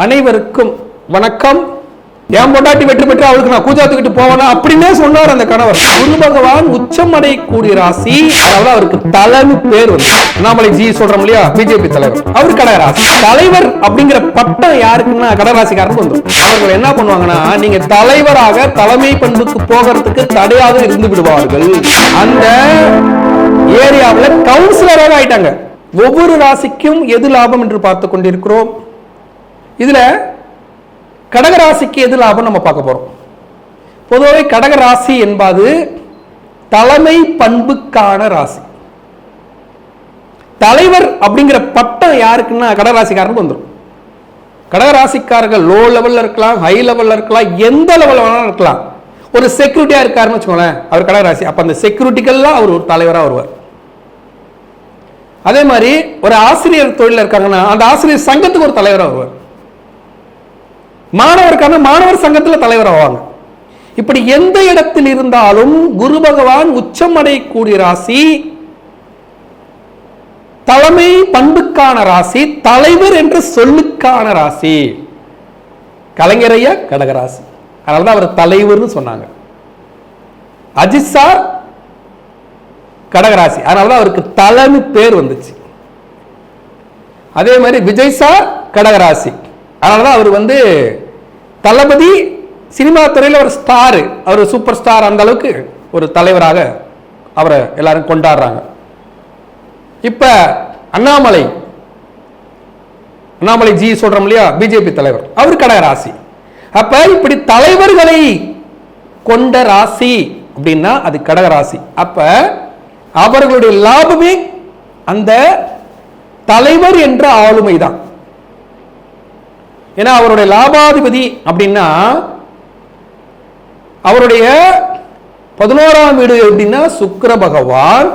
அனைவருக்கும் வணக்கம். என் பொண்டாட்டி வெற்றி பெற்று அவளுக்கு நான் கூஜாத்துக்கிட்டு போவேனா அப்படின்னே சொன்னார் அந்த கணவர். குரு பகவான் உச்சம் அடையக்கூடிய ராசி அதாவது அவருக்கு தலைமை பேர் வந்து அண்ணாமலை ஜி சொல்றோம் இல்லையா? பிஜேபி தலைவர். அவர் கடகராசி. தலைவர் அப்படிங்கிற பட்டம் யாருக்குன்னா கடகராசிக்காரருக்கு வந்துடும் அவர்கள் என்ன பண்ணுவாங்கன்னா நீங்க தலைவராக தலைமை பண்புக்கு போகிறதுக்கு தடையாக இருந்து விடுவார்கள். அந்த ஏரியாவில் கவுன்சிலராக ஆயிட்டாங்க. ஒவ்வொரு ராசிக்கும் எது லாபம் என்று பார்த்து கொண்டிருக்கிறோம்? இதுல கடகராசிக்கு எது லாபம் நம்ம பார்க்க போறோம். பொதுவாகவே கடகராசி என்பது தலைமை பண்புக்கான ராசி. தலைவர் அப்படிங்கிற பட்டம் யாருக்குன்னா கடகராசிக்காரனுக்கு வந்துடும் கடகராசிக்காரர்கள் லோ லெவல்ல இருக்கலாம் ஹை லெவல்ல இருக்கலாம் எந்த லெவல்ல வேணாலும் இருக்கலாம். ஒரு செக்யூரிட்டியா இருக்காருன்னு வச்சுக்கோங்களேன் அவர் கடகராசி. அப்ப அந்த செக்யூரிட்டிகள்லாம் அவர் ஒரு தலைவரா வருவார். அதே மாதிரி ஒரு ஆசிரியர் தொழில இருக்காங்கன்னா அந்த ஆசிரியர் சங்கத்துக்கு ஒரு தலைவரா வருவார். மாணவருக்கான மாணவர் சங்கத்துல தலைவர் ஆவாங்க. இப்படி எந்த இடத்தில் இருந்தாலும் குரு பகவான் உச்சம் அடையக்கூடிய ராசி தலைமை பண்புக்கான ராசி தலைவர் என்ற சொல்லுக்கான ராசி. கலைஞரைய கடகராசி. அதனாலதான் அவர் தலைவர்னு சொன்னாங்க. அஜித் சார் கடகராசி. அதனாலதான் அவருக்கு தலைமை பேர் வந்துச்சு. அதே மாதிரி விஜய் சார் கடகராசி. அதனாலதான் அவர் வந்து தளபதி சினிமா துறையில் ஒரு ஸ்டார் அவர் சூப்பர் ஸ்டார் அந்த அளவுக்கு ஒரு தலைவராக அவரை எல்லாரும் கொண்டாடுறாங்க. இப்ப அண்ணாமலை அண்ணாமலை ஜி சொல்றோம் இல்லையா பிஜேபி தலைவர் அவர் கடகராசி அப்ப இப்படி தலைவர்களை கொண்ட ராசி அப்படின்னா அது கடகராசி அப்ப அவர்களுடைய லாபமே அந்த தலைவர் என்ற ஆளுமை தான் ஏன்னா அவருடைய லாபாதிபதி அப்படின்னா அவருடைய பதினோராம் வீடு அப்படின்னா சுக்கர பகவான்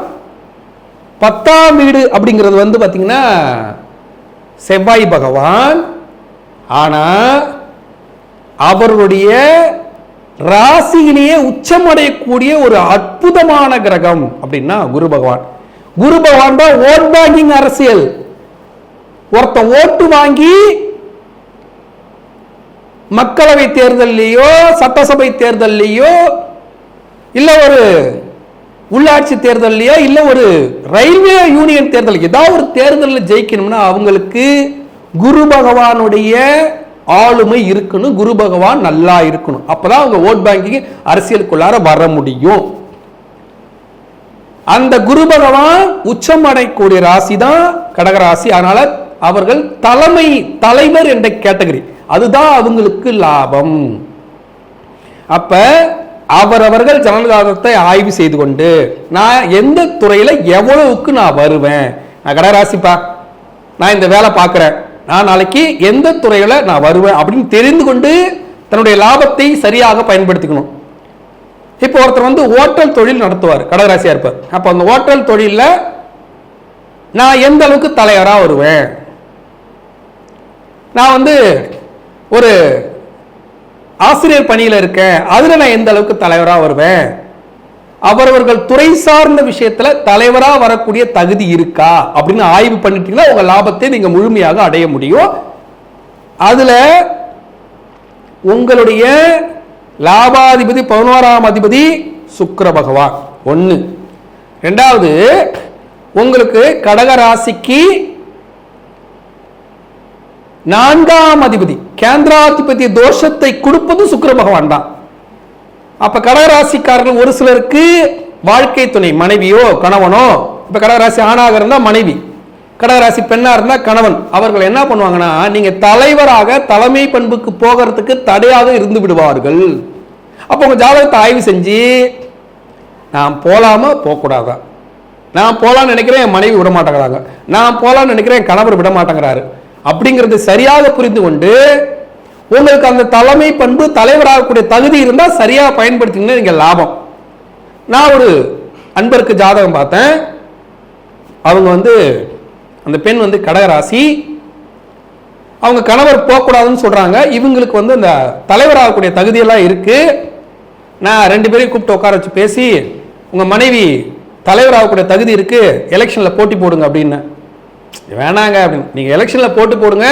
பத்தாம் வீடு அப்படிங்கிறது வந்து பார்த்தீங்கன்னா செவ்வாய் பகவான். ஆனா அவருடைய ராசியிலேயே உச்சமடையக்கூடிய ஒரு அற்புதமான கிரகம் அப்படின்னா குரு பகவான். குரு பகவான் தான் ஓட் பேங்கிங் அரசியல். ஒருத்தன் ஓட்டு வாங்கி மக்களவை தேர்தல்லையோ சட்டசபை தேர்தல்லையோ இல்லை ஒரு உள்ளாட்சி தேர்தல்லையோ இல்லை ஒரு ரயில்வே யூனியன் தேர்தல் ஏதாவது ஒரு தேர்தலில் ஜெயிக்கணும்னா அவங்களுக்கு குரு பகவானுடைய ஆளுமை இருக்கணும் குரு பகவான் நல்லா இருக்கணும். அப்பதான் அவங்க ஓட் பேங்கிங் அரசியலுக்குள்ளார வர முடியும். அந்த குரு பகவான் உச்சம் அடையக்கூடிய ராசி தான் கடகராசி அதனால அவர்கள் தலைமை தலைவர் என்ற கேட்டகரி. அதுதான் அவங்களுக்கு லாபம். அப்ப அவரவர்கள் ஜனநாதத்தை ஆய்வு செய்து கொண்டு நான் எந்த துறையில எவ்வளவுக்கு நான் வருவேன்? நான் கடகராசிப்பா நான் இந்த வேலை பார்க்குறேன். நான் நாளைக்கு எந்த துறையில நான் வருவேன் அப்படின்னு தெரிந்து கொண்டு தன்னுடைய லாபத்தை சரியாக பயன்படுத்திக்கணும். இப்போ ஒருத்தர் வந்து ஓட்டல் தொழில் நடத்துவார் கடகராசியா இருப்பார். அப்போ அந்த ஓட்டல் தொழிலில் நான் எந்த அளவுக்கு தலைவராக வருவேன்? நான் வந்து ஒரு ஆசிரியர் பணியில் இருக்கேன். அதில் நான் எந்த அளவுக்கு தலைவராக வருவேன்? அவரவர்கள் துறை சார்ந்த விஷயத்துல தலைவரா வரக்கூடிய தகுதி இருக்கா? அப்படின்னு ஆய்வு பண்ணிட்டீங்கன்னா உங்க லாபத்தை நீங்க முழுமையாக அடைய முடியும். அதுல உங்களுடைய லாபாதிபதி பதினோராம் அதிபதி சுக்கர பகவான். ஒன்று ரெண்டாவது உங்களுக்கு கடக ராசிக்கு நான்காம் அதிபதி. கேந்திராதிபதி தோஷத்தை கொடுப்பது சுக்கர பகவான் தான். அப்ப கடகராசிக்காரர்கள் ஒரு சிலருக்கு வாழ்க்கை துணை மனைவியோ கணவனோ இப்ப கடகராசி ஆணாக இருந்தா மனைவி கடகராசி பெண்ணா இருந்தா கணவன் அவர்கள் என்ன பண்ணுவாங்கன்னா நீங்க தலைவராக தலைமை பண்புக்கு போகிறதுக்கு தடையாக இருந்து விடுவார்கள். அப்போ உங்க ஜாதகத்தை ஆய்வு செஞ்சு நான் போலாமா போகக்கூடாதா? நான் போலான்னு நினைக்கிறேன் என் மனைவி விட மாட்டேங்கிறாங்க நான் போலான்னு நினைக்கிறேன் என் கணவர் விட மாட்டேங்கிறாரு அப்படிங்கிறது சரியாக புரிந்து கொண்டு உங்களுக்கு அந்த தலைமை பண்பு தலைவராகக்கூடிய தகுதி இருந்தால் சரியாக பயன்படுத்திங்கன்னா நீங்க லாபம். நான் ஒரு அன்பருக்கு ஜாதகம் பார்த்தேன். அவங்க வந்து அந்த பெண் வந்து கடகராசி. அவங்க கணவர் போகக்கூடாதுன்னு சொல்றாங்க. இவங்களுக்கு வந்து அந்த தலைவராகக்கூடிய தகுதியெல்லாம் இருக்கு. நான் ரெண்டு பேரையும் கூப்பிட்டு உட்கார வச்சு பேசி உங்க மனைவி தலைவராகக்கூடிய தகுதி இருக்கு எலெக்ஷன்ல போட்டி போடுங்க அப்படின்னு. வேணாங்க அப்படின்னு. நீங்க எலெக்ஷன்ல போட்டு போடுங்க.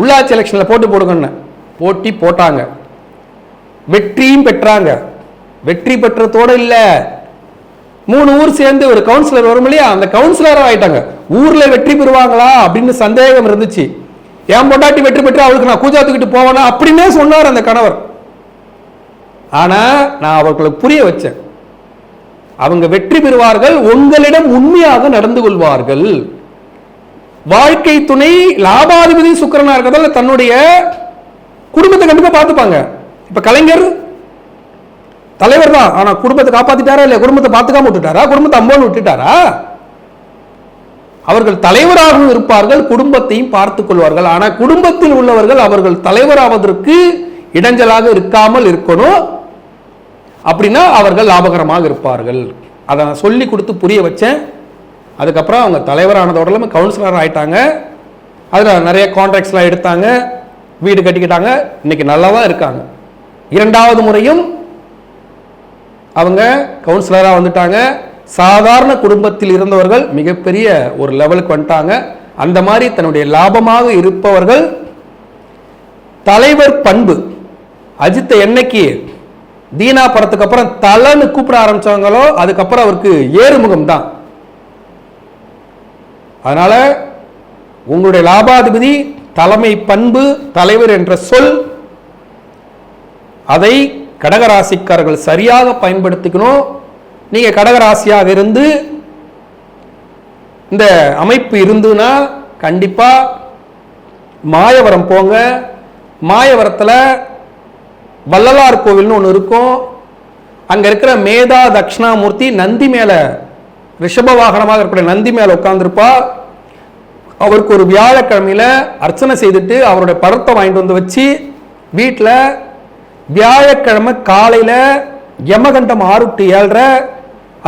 உள்ளாட்சி எலெக்ஷனில் போட்டு போடுங்கன்னு. போட்டி போட்டாங்க. வெற்றியும் பெற்றாங்க. வெற்றி பெற்றதோட இல்லை. மூணு ஊர் சேர்ந்து ஒரு கவுன்சிலர் வரும் இல்லையா? அந்த கவுன்சிலராக ஆயிட்டாங்க. ஊரில் வெற்றி பெறுவாங்களா அப்படின்னு சந்தேகம் இருந்துச்சு. என் பொண்டாட்டி வெற்றி பெற்று அவளுக்கு நான் கூஜா தூக்கிட்டு போவேனா அப்படின்னே சொன்னார் அந்த கணவர். ஆனா நான் அவர்களுக்கு புரிய வச்சேன். அவங்க வெற்றி பெறுவார்கள். உங்களிடம் உண்மையாக நடந்து கொள்வார்கள். வாழ்க்கை துணை லாபாதிபதி சுக்கிரனா இருக்கிறதால தன்னுடைய குடும்பத்தை கண்டிப்பா பார்த்துப்பாங்க. இப்ப கலைஞர் தலைவர் தான். ஆனா குடும்பத்தை காப்பாத்திட்டாரா இல்லையா? குடும்பத்தை பார்த்துக்காம விட்டுட்டாரா? குடும்பத்தை அம்போன்னு விட்டுட்டாரா? அவர்கள் தலைவராகவும் இருப்பார்கள் குடும்பத்தையும் பார்த்துக் கொள்வார்கள். ஆனா குடும்பத்தில் உள்ளவர்கள் அவர்கள் தலைவராவதற்கு இடைஞ்சலாக இருக்காமல் இருக்கணும். அப்படின்னா அவர்கள் லாபகரமாக இருப்பார்கள். அதை நான் சொல்லி கொடுத்து புரிய வச்சேன். அதுக்கப்புறம் அவங்க தலைவரானதோட இல்லாமல் கவுன்சிலர் ஆயிட்டாங்க. அதில் நிறைய கான்ட்ராக்ட்ஸ்லாம் எடுத்தாங்க. வீடு கட்டிக்கிட்டாங்க. இன்னைக்கு நல்லா தான் இருக்காங்க. இரண்டாவது முறையும் அவங்க கவுன்சிலராக வந்துட்டாங்க. சாதாரண குடும்பத்தில் இருந்தவர்கள் மிகப்பெரிய ஒரு லெவலுக்கு வந்துட்டாங்க. அந்த மாதிரி தன்னுடைய லாபமாக இருப்பவர்கள் தலைவர் பண்பு. அஜித்தை என்னைக்கு தீனா படத்துக்கு அப்புறம் தலைன்னு கூப்பிட ஆரம்பிச்சாங்களோ அதுக்கப்புறம் அவருக்கு ஏறுமுகம் தான் அதனால் உங்களுடைய லாபாதிபதி தலைமை பண்பு தலைவர் என்ற சொல் அதை கடகராசிக்காரர்கள் சரியாக பயன்படுத்திக்கணும். நீங்க கடகராசியாக இருந்து இந்த அமைப்பு இருந்துன்னா கண்டிப்பா மாயவரம் போங்க. மாயவரத்தில் வள்ளலார் கோவில்னு ஒன்று இருக்கும். அங்க இருக்கிற மேதா தட்சிணாமூர்த்தி நந்தி மேலே ரிஷப வாகனமாக இருக்கக்கூடிய நந்தி மேலே உட்காந்துருப்பா அவருக்கு ஒரு வியாழக்கிழமையில் அர்ச்சனை செய்துட்டு அவருடைய படத்தை வாங்கிட்டு வந்து வச்சு வீட்டில் வியாழக்கிழமை காலையில் யமகண்டம் ஆறு டு ஏழரை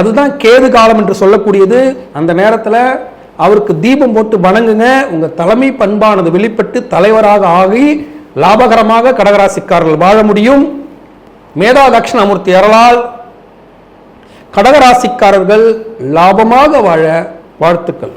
அதுதான் கேது காலம் என்று சொல்லக்கூடியது. அந்த நேரத்தில் அவருக்கு தீபம் போட்டு வணங்குங்க. உங்கள் தலைமை பண்பானது வெளிப்பட்டு தலைவராக ஆகி லாபகரமாக கடகராசிக்காரர்கள் வாழ முடியும். மேதா தட்சிணாமூர்த்தி அருளால் கடகராசிக்காரர்கள் லாபமாக வாழ வாழ்த்துக்கள்.